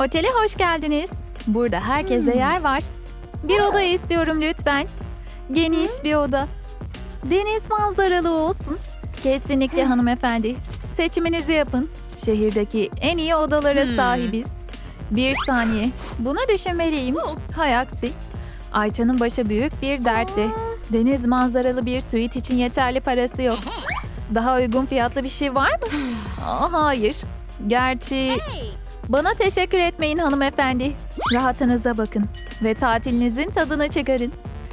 Otele hoş geldiniz. Burada herkese yer var. Bir oda istiyorum lütfen. Geniş bir oda. Deniz manzaralı olsun. Kesinlikle hanımefendi. Seçiminizi yapın. Şehirdeki en iyi odalara sahibiz. Bir saniye. Bunu düşünmeliyim. Hay aksi. Ayça'nın başı büyük bir dertte. Deniz manzaralı bir suite için yeterli parası yok. Daha uygun fiyatlı bir şey var mı? Aa, hayır. Gerçi bana teşekkür etmeyin hanımefendi. Rahatınıza bakın ve tatilinizin tadını çıkarın.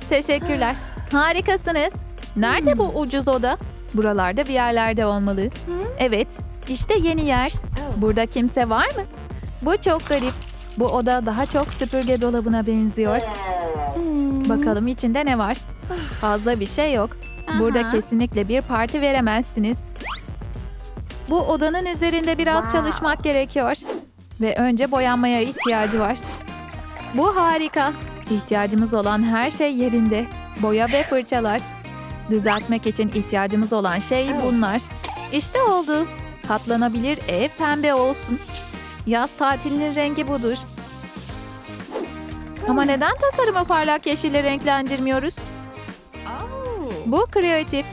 Teşekkürler. Harikasınız. Nerede bu ucuz oda? Buralarda bir yerlerde olmalı. Evet, işte yeni yer. Burada kimse var mı? Bu çok garip. Bu oda daha çok süpürge dolabına benziyor. Bakalım içinde ne var? Fazla bir şey yok. Burada Aha. kesinlikle bir parti veremezsiniz. Bu odanın üzerinde biraz çalışmak gerekiyor. Ve önce boyanmaya ihtiyacı var. Bu harika. İhtiyacımız olan her şey yerinde. Boya ve fırçalar. Düzeltmek için ihtiyacımız olan şey bunlar. İşte oldu. Katlanabilir ev pembe olsun. Yaz tatilinin rengi budur. Ama neden tasarımı parlak yeşille renklendirmiyoruz? Bu kreatif.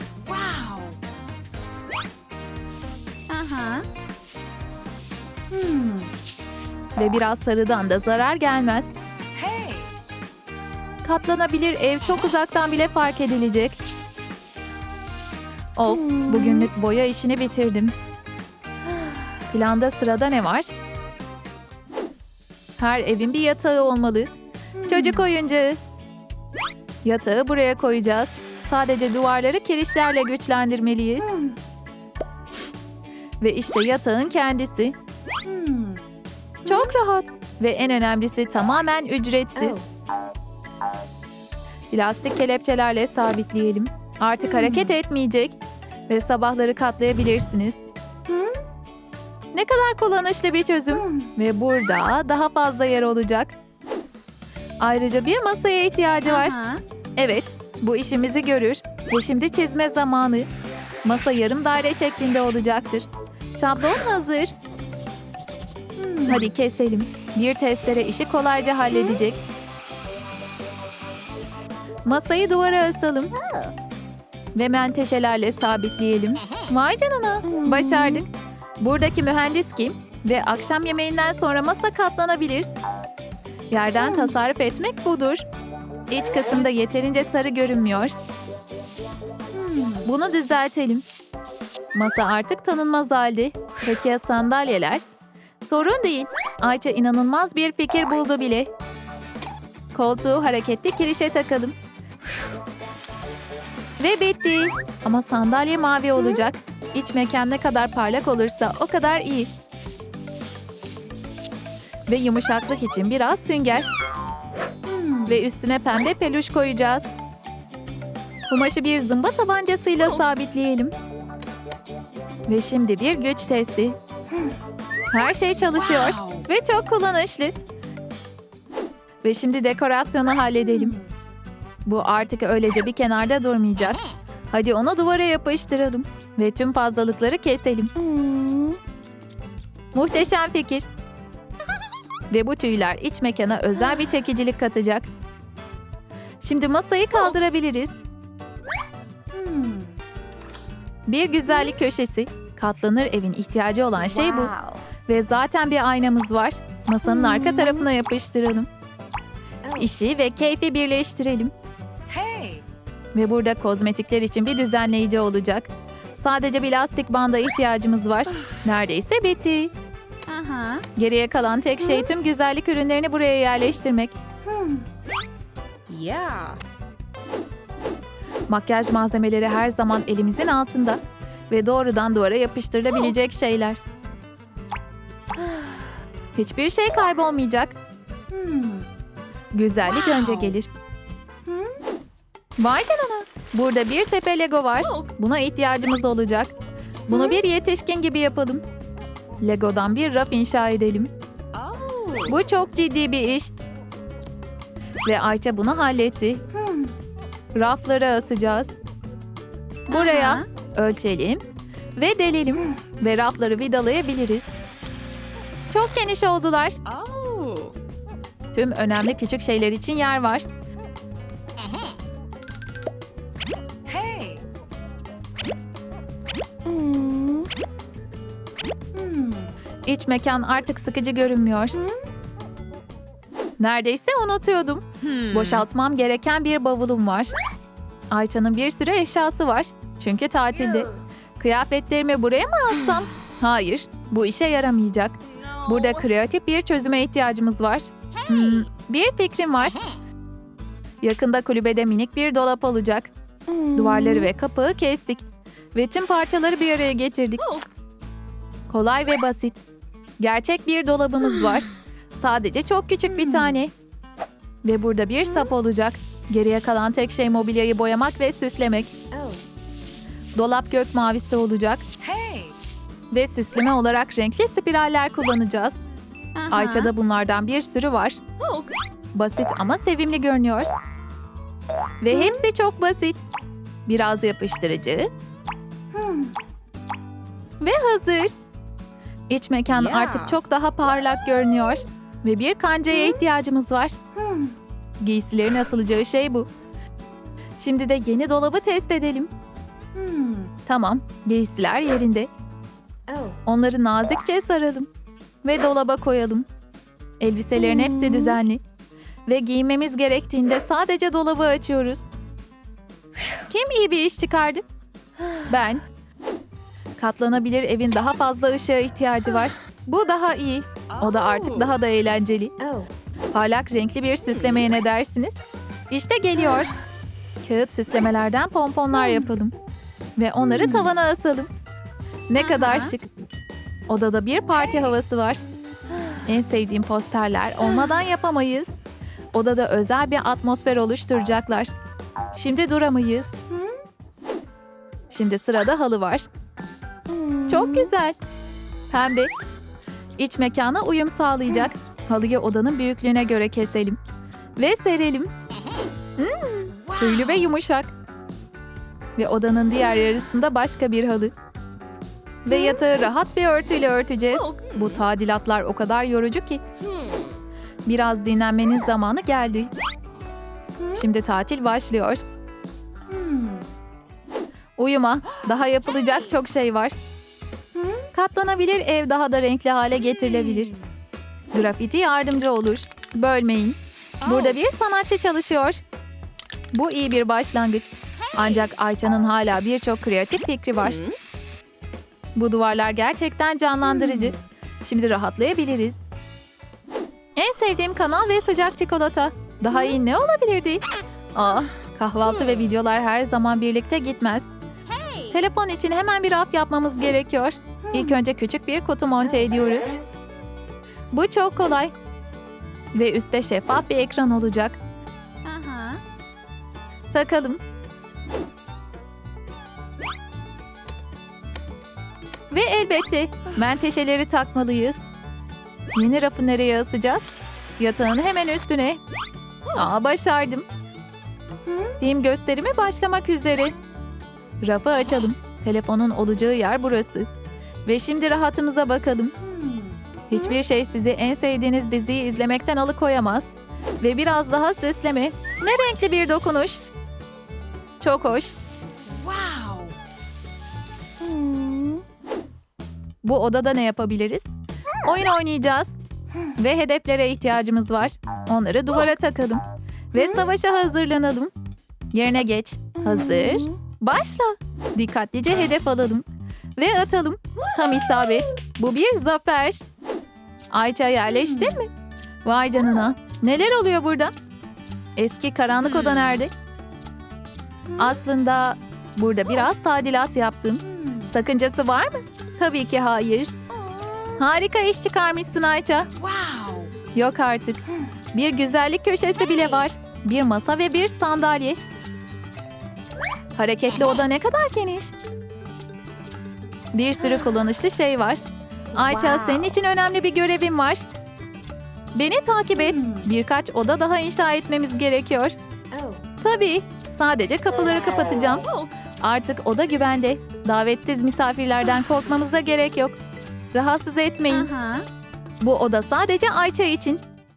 Ve biraz sarıdan da zarar gelmez. Katlanabilir ev çok uzaktan bile fark edilecek. Of, bugünlük boya işini bitirdim. Planda sırada ne var? Her evin bir yatağı olmalı. Çocuk oyuncağı. Yatağı buraya koyacağız. Sadece duvarları kirişlerle güçlendirmeliyiz. Ve işte yatağın kendisi. Çok rahat ve en önemlisi tamamen ücretsiz. Plastik kelepçelerle sabitleyelim. Artık hareket etmeyecek ve sabahları katlayabilirsiniz. Ne kadar kullanışlı bir çözüm ve burada daha fazla yer olacak. Ayrıca bir masaya ihtiyacı var. Evet, bu işimizi görür ve şimdi çizme zamanı. Masa yarım daire şeklinde olacaktır. Şablon hazır. Hadi keselim. Bir testere işi kolayca halledecek. Masayı duvara asalım. Ve menteşelerle sabitleyelim. Vay canına, başardık. Buradaki mühendis kim? Ve akşam yemeğinden sonra masa katlanabilir. Yerden tasarruf etmek budur. İç kısımda yeterince sarı görünmüyor. Bunu düzeltelim. Masa artık tanınmaz halde. Peki ya sandalyeler? Sorun değil. Ayça inanılmaz bir fikir buldu bile. Koltuğu hareketli kirişe takalım. Ve bitti. Ama sandalye mavi olacak. İç mekan ne kadar parlak olursa o kadar iyi. Ve yumuşaklık için biraz sünger. Ve üstüne pembe peluş koyacağız. Kumaşı bir zımba tabancasıyla sabitleyelim. Ve şimdi bir güç testi. Her şey çalışıyor ve çok kullanışlı. Ve şimdi dekorasyonu halledelim. Bu artık öylece bir kenarda durmayacak. Hadi onu duvara yapıştıralım ve tüm fazlalıkları keselim. Muhteşem fikir. Ve bu tüyler iç mekana özel bir çekicilik katacak. Şimdi masayı kaldırabiliriz. Bir güzellik köşesi. Katlanır evin ihtiyacı olan şey bu. Ve zaten bir aynamız var. Masanın arka tarafına yapıştıralım. İşi ve keyfi birleştirelim. Hey. Ve burada kozmetikler için bir düzenleyici olacak. Sadece bir lastik banda ihtiyacımız var. Neredeyse bitti. Aha. Geriye kalan tek şey tüm güzellik ürünlerini buraya yerleştirmek. Yeah. Makyaj malzemeleri her zaman elimizin altında ve doğrudan duvara yapıştırılabilecek şeyler. Hiçbir şey kaybolmayacak. Güzellik önce gelir. Vay canına. Burada bir tepe Lego var. Buna ihtiyacımız olacak. Bunu bir yetişkin gibi yapalım. Lego'dan bir raf inşa edelim. Oh. Bu çok ciddi bir iş. Ve Ayça bunu halletti. Rafları asacağız. Buraya Aha. ölçelim ve delelim. Ve rafları vidalayabiliriz. Çok geniş oldular. Tüm önemli küçük şeyler için yer var. Hey. İç mekan artık sıkıcı görünmüyor. Neredeyse unutuyordum. Boşaltmam gereken bir bavulum var. Ayça'nın bir sürü eşyası var. Çünkü tatilde. Kıyafetlerimi buraya mı alsam? Hayır, bu işe yaramayacak. Burada kreatif bir çözüme ihtiyacımız var. Hmm, bir fikrim var. Yakında kulübede minik bir dolap olacak. Duvarları ve kapağı kestik. Ve tüm parçaları bir araya getirdik. Kolay ve basit. Gerçek bir dolabımız var. Sadece çok küçük bir tane. Ve burada bir sap olacak. Geriye kalan tek şey mobilyayı boyamak ve süslemek. Dolap gök mavisi olacak. Ve süsleme olarak renkli spiraller kullanacağız. Ayça'da bunlardan bir sürü var. Basit ama sevimli görünüyor. Ve hepsi çok basit. Biraz yapıştırıcı. Ve hazır. İç mekan artık çok daha parlak görünüyor. Ve bir kancaya ihtiyacımız var. Giysilerin asılacağı şey bu. Şimdi de yeni dolabı test edelim. Tamam, giysiler yerinde. Onları nazikçe saralım ve dolaba koyalım. Elbiselerin hepsi düzenli ve giymemiz gerektiğinde sadece dolabı açıyoruz. Kim iyi bir iş çıkardı? Ben. Katlanabilir evin daha fazla ışığa ihtiyacı var. Bu daha iyi. O da artık daha da eğlenceli. Parlak renkli bir süslemeye ne dersiniz? İşte geliyor. Kağıt süslemelerden pomponlar yapalım. Ve onları tavana asalım. Ne kadar şık. Odada bir parti havası var. En sevdiğim posterler olmadan yapamayız. Odada özel bir atmosfer oluşturacaklar. Şimdi duramayız. Şimdi sırada halı var. Çok güzel. Pembe. İç mekana uyum sağlayacak. Halıyı odanın büyüklüğüne göre keselim. Ve serelim. Hmm, tüylü ve yumuşak. Ve odanın diğer yarısında başka bir halı. Ve yatağı rahat bir örtüyle örteceğiz. Bu tadilatlar o kadar yorucu ki. Biraz dinlenmenin zamanı geldi. Şimdi tatil başlıyor. Uyuma. Daha yapılacak çok şey var. Katlanabilir ev daha da renkli hale getirilebilir. Grafiti yardımcı olur. Bölmeyin. Burada bir sanatçı çalışıyor. Bu iyi bir başlangıç. Ancak Ayça'nın hala birçok kreatif fikri var. Bu duvarlar gerçekten canlandırıcı. Şimdi rahatlayabiliriz. En sevdiğim kanal ve sıcak çikolata. Daha iyi ne olabilirdi? Ah, kahvaltı ve videolar her zaman birlikte gitmez. Telefon için hemen bir raf yapmamız gerekiyor. İlk önce küçük bir kutu monte ediyoruz. Bu çok kolay. Ve üstte şeffaf bir ekran olacak. Takalım. Ve elbette menteşeleri takmalıyız. Yeni rafı nereye asacağız? Yatağın hemen üstüne. Aa başardım. Film gösterimi başlamak üzere. Rafı açalım. Telefonun olacağı yer burası. Ve şimdi rahatımıza bakalım. Hiçbir şey sizi en sevdiğiniz diziyi izlemekten alıkoyamaz. Ve biraz daha süsleme. Ne renkli bir dokunuş. Çok hoş. Wow. Bu odada ne yapabiliriz? Oyun oynayacağız. Ve hedeflere ihtiyacımız var. Onları duvara takalım. Ve savaşa hazırlanalım. Yerine geç. Hazır. Başla. Dikkatlice hedef alalım. Ve atalım. Tam isabet. Bu bir zafer. Ayça yerleştin mi? Vay canına. Neler oluyor burada? Eski karanlık oda nerede? Aslında burada biraz tadilat yaptım. Sakıncası var mı? Tabii ki hayır. Harika iş çıkarmışsın Ayça. Wow. Yok artık. Bir güzellik köşesi bile var. Bir masa ve bir sandalye. Hareketli oda ne kadar geniş. Bir sürü kullanışlı şey var. Ayça senin için önemli bir görevim var. Beni takip et. Birkaç oda daha inşa etmemiz gerekiyor. Tabii. Sadece kapıları kapatacağım. Artık oda güvende. Davetsiz misafirlerden korkmamıza gerek yok. Rahatsız etmeyin. Aha. Bu oda sadece Ayça için.